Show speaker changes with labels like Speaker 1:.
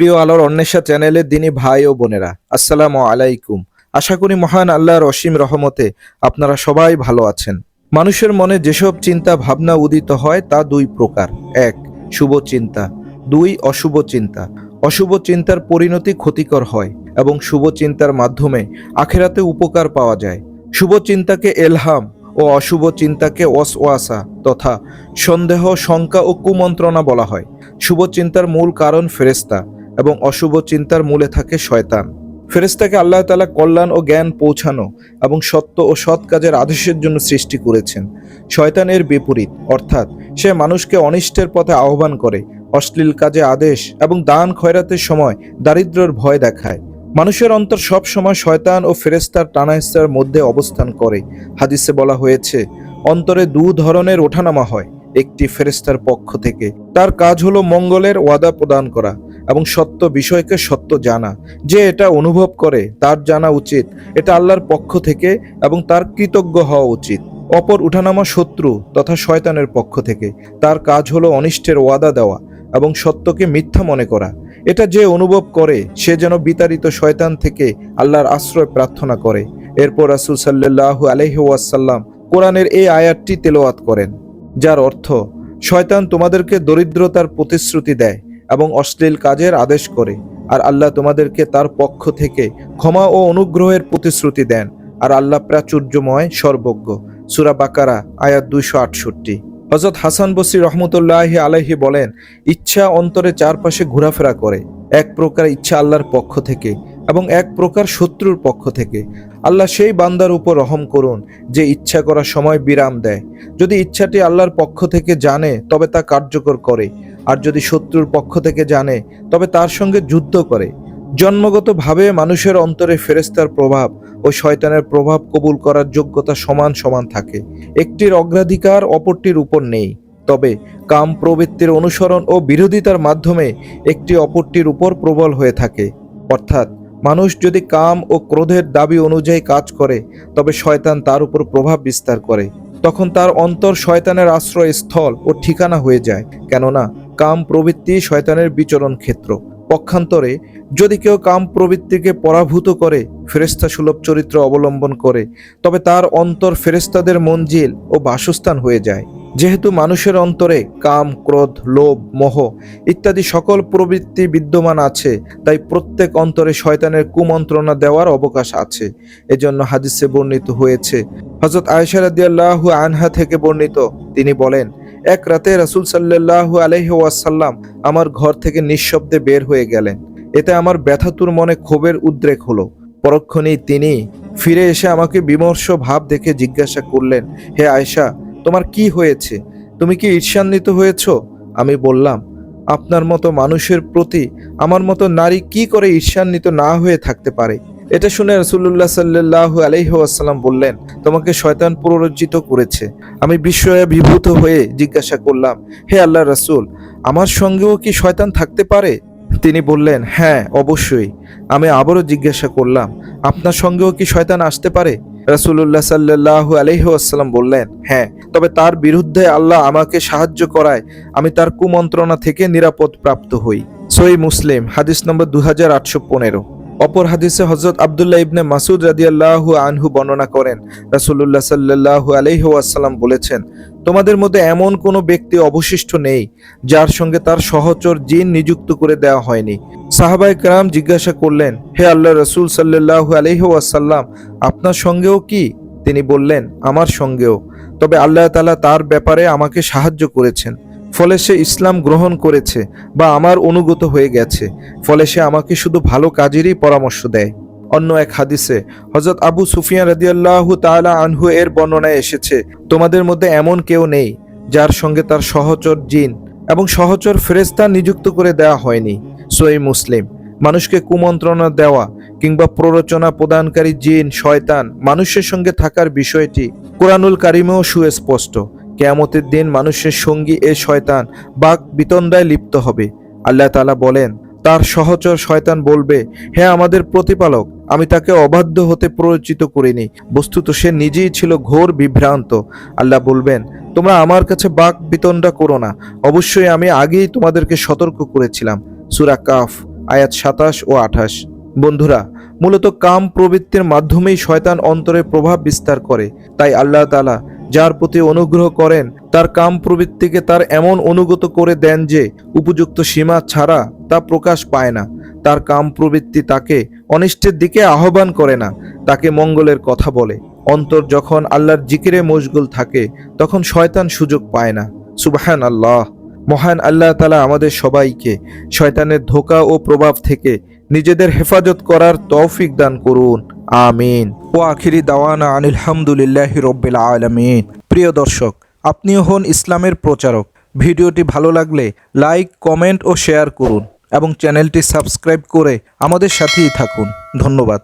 Speaker 1: প্রিয় আলোর অন্বেষা চ্যানেলের দিনী ভাই ও বোনেরা, আসসালামু আলাইকুম। আশা করি মহান আল্লাহর অসীম রহমতে আপনারা সবাই ভালো আছেন। মানুষের মনে যেসব চিন্তা, ভাবনা উদিত হয় তা দুই প্রকার। এক, শুভ চিন্তা। দুই, অশুভ চিন্তা। অশুভ চিন্তার পরিণতি ক্ষতিকর হয় এবং শুভ চিন্তার মাধ্যমে আখেরাতে উপকার পাওয়া যায়। শুভ চিন্তাকে এলহাম ও অশুভ চিন্তাকে ওয়াসওয়াসা তথা সন্দেহ, শঙ্কা ও কুমন্ত্রণা বলা হয়। শুভ চিন্তার মূল কারণ ফেরেস্তা এবং অশুভ চিন্তার মূলে থাকে শয়তান। ফেরেস্তাকে আল্লাহ তালা কল্যাণ ও জ্ঞান পৌঁছানো এবং সত্য ও সৎ কাজের আদেশের জন্য সৃষ্টি করেছেন। শয়তানের বিপরীত, অর্থাৎ সে মানুষকে অনিষ্টের পথে আহ্বান করে, অশ্লীল কাজে আদেশ এবং দান খয়রাতের সময় দারিদ্র্যের ভয় দেখায়। মানুষের অন্তর সব সময় শয়তান ও ফেরেস্তার টানাহেস্তার মধ্যে অবস্থান করে। হাদিসে বলা হয়েছে, অন্তরে দু ধরনের ওঠানামা হয়, একটি ফেরেস্তার পক্ষ থেকে। তার কাজ হলো মঙ্গলের ওয়াদা প্রদান করা এবং সত্য বিষয়কে সত্য জানা। যে এটা অনুভব করে, তার জানা উচিত। এটা আল্লাহর পক্ষ থেকে এবং তার কৃতজ্ঞ হওয়া উচিত। অপর উঠানামা শত্রু তথা শয়তানের পক্ষ থেকে। তার কাজ হলো অনিষ্টের ওয়াদা দেওয়া এবং সত্যকে মিথ্যা মনে করা। এটা যে অনুভব করে, সে যেন বিতাড়িত শয়তান থেকে আল্লাহর আশ্রয় প্রার্থনা করে। এরপর রাসুল সাল্লাহ আলহিউসাল্লাম কোরআনের এই আয়াতটি তেলাওয়াত করেন, যার অর্থ, শয়তান তোমাদেরকে দরিদ্রতার প্রতিশ্রুতি দেয় এবং অশ্লীল কাজের আদেশ করে। আর আল্লাহ তোমাদেরকে তার পক্ষ থেকে ক্ষমা ও অনুগ্রহের প্রতিশ্রুতি দেন। আর আল্লাহ প্রাচুর্যময়, সর্বজ্ঞ। সুরা বাকারা, আয়াত দুইশো আটষট্টি। হজরত হাসান বসরি রহমতুল্লাহ আলহি বলেন, ইচ্ছা অন্তরে চারপাশে ঘোরাফেরা করে। এক প্রকার ইচ্ছা আল্লাহর পক্ষ থেকে এবং এক প্রকার শত্রুর পক্ষ থেকে। আল্লাহ সেই বান্দার উপর রহম করুন, যে ইচ্ছা করার সময় বিরাম দেয়। যদি ইচ্ছাটি আল্লাহর পক্ষ থেকে জানে, তবে তা কার্যকর করে। আর যদি শত্রুর পক্ষ থেকে জানে, তবে তার সঙ্গে যুদ্ধ করে। জন্মগতভাবে মানুষের অন্তরে ফেরেস্তার প্রভাব ও শয়তানের প্রভাব কবুল করার যোগ্যতা সমান সমান থাকে। একটির অগ্রাধিকার অপরটির উপর নেই। তবে কাম প্রবৃত্তির অনুসরণ ও বিরোধিতার মাধ্যমে একটি অপরটির উপর প্রবল হয়ে থাকে। অর্থাৎ, মানুষ যদি কাম ও ক্রোধের দাবি অনুযায়ী কাজ করে, তবে শয়তান তার উপর প্রভাব বিস্তার করে। তখন তার অন্তর শয়তানের আশ্রয় স্থল ও ঠিকানা হয়ে যায়। কেননা কাম প্রবৃত্তি শয়তানের বিচরণ ক্ষেত্র। পক্ষান্তরে, যদি কেউ কাম প্রবৃত্তিকে পরাভূত করে ফেরেস্তা সুলভ চরিত্র অবলম্বন করে, তবে তার অন্তর ফেরেস্তাদের মঞ্জিল ও বাসস্থান হয়ে যায়। যেহেতু মানুষের অন্তরে কাম, ক্রোধ, লোভ, মোহ ইত্যাদি সকল প্রবৃত্তি বিদ্যমান আছে, তাই প্রত্যেক অন্তরে শয়তানের কুমন্ত্রণা দেওয়ার অবকাশ আছে। এজন্য হাদিসে বর্ণিত হয়েছে হজরত আয়সা রাদিয়াল্লাহু আনহা থেকে বর্ণিত, তিনি বলেন এক রাতে রাসূল সাল্লাল্লাহু আলাইহি ওয়াসাল্লাম আমার ঘর থেকে নিঃশব্দে বের হয়ে গেলেন। এতে আমার ব্যথাতুর মনে ক্ষোভের উদ্রেক হলো। পরক্ষণেই তিনি ফিরে এসে আমাকে বিমর্ষ ভাব দেখে জিজ্ঞাসা করলেন, হে আয়সা তোমার কি হয়েছে? তুমি কি ঈর্ষান্বিত হয়েছ? আমি বললাম, আপনার মতো মানুষের প্রতি আমার মতো নারী কি করে ঈর্ষান্বিত না হয়ে থাকতে পারে? এটা শুনে রসুল্লাহ সাল্লাহ আলহিহাসাল্লাম বললেন, তোমাকে শয়তান পুনরুজ্জিত করেছে। আমি বিস্ময়ে বিভূত হয়ে জিজ্ঞাসা করলাম, হে আল্লাহ রসুল, আমার সঙ্গেও কি শয়তান থাকতে পারে? তিনি বললেন হ্যাঁ অবশ্যই। আমি আবারও জিজ্ঞাসা করলাম, আপনার সঙ্গেও কি শয়তান আসতে পারে? রাসুল্লাহ সাল্লাহ আলহিহাসাল্লাম বললেন হ্যাঁ তবে তার বিরুদ্ধে আল্লাহ আমাকে সাহায্য করায়, আমি তার কুমন্ত্রণা থেকে নিরাপদ প্রাপ্ত হই। সই মুসলিম, হাদিস নম্বর দু হাজার আটশো পনেরো। অপর হাদিসে হজরত আবদুল্লাহ ইবনে মাসুদ রাদিয়াল্লাহু আনহু বর্ণনা করেন রাসুল্লাহ সাল্লাহু আলহি ওয়াসাল্লাম বলেছেন, তোমাদের মধ্যে এমন কোনো ব্যক্তি অবশিষ্ট নেই, যার সঙ্গে তার সহচর জিন নিযুক্ত করে দেওয়া হয়নি। সাহাবাই কালাম জিজ্ঞাসা করলেন, হে আল্লাহ রসুল সাল্লাহু আলহি আসাল্লাম আপনার সঙ্গেও কি? তিনি বললেন, আমার সঙ্গেও। তবে আল্লাহ তালা তার ব্যাপারে আমাকে সাহায্য করেছেন। ফলে সে ইসলাম গ্রহণ করেছে বা আমার অনুগত হয়ে গেছে। ফলে সে আমাকে শুধু ভালো কাজেরই পরামর্শ দেয়। অন্য এক হাদিসে হজরত আবু সুফিয়ান রাদিয়াল্লাহু তালা আনহু এর বর্ণনায় এসেছে, তোমাদের মধ্যে এমন কেউ নেই যার সঙ্গে তার সহচর জিন এবং সহচর ফেরেস্তা নিযুক্ত করে দেওয়া হয়নি। সোই মুসলিম। মানুষকে কুমন্ত্রণা দেওয়া কিংবা প্ররোচনা প্রদানকারী জিন, শয়তান মানুষের সঙ্গে থাকার বিষয়টি কোরআনুল কারিমেও সুস্পষ্ট। কেয়ামতের দিন মানুষের সঙ্গী এ শয়তান, বাক বিতন্দায় লিপ্ত হবে। আল্লাহ তালা বলেন, তার সহচর শয়তান বলবে, হে আমাদের প্রতিপালক, আমি তাকে অবাধ্য হতে প্ররোচিত করিনি। বস্তুত সে নিজেই ছিল ঘোর বিভ্রান্ত। আল্লাহ বলবেন, তোমরা আমার কাছে বাক বিতণ্ডা করো না। অবশ্যই আমি আগেই তোমাদেরকে সতর্ক করেছিলাম। সুরা কাফ, আয়াত সাতাশ ও আঠাশ। বন্ধুরা, মূলত কাম প্রবৃত্তির মাধ্যমেই শয়তান অন্তরে প্রভাব বিস্তার করে। তাই আল্লাহ তালা যার প্রতি অনুগ্রহ করেন, তার কাম প্রবৃত্তিকে তার এমন অনুগত করে দেন যে, উপযুক্ত সীমা ছাড়া তা প্রকাশ পায় না। তার কাম প্রবৃত্তি তাকে অনিষ্টের দিকে আহ্বান করে না, তাকে মঙ্গলের কথা বলে। অন্তর যখন আল্লাহর জিকিরে মশগুল থাকে, তখন শয়তান সুযোগ পায় না। সুবাহান আল্লাহ মহান আল্লাহ তালা আমাদের সবাইকে শয়তানের ধোকা ও প্রভাব থেকে নিজেদের হেফাজত করার তৌফিক দান করুন। আমিন। ও আখিরি দাওয়ানা আনিল হামদুলিল্লাহ রব্বিল আলমিন। প্রিয় দর্শক, আপনিও হন ইসলামের প্রচারক। ভিডিওটি ভালো লাগলে লাইক, কমেন্ট ও শেয়ার করুন এবং চ্যানেলটি সাবস্ক্রাইব করে আমাদের সাথেই থাকুন। ধন্যবাদ।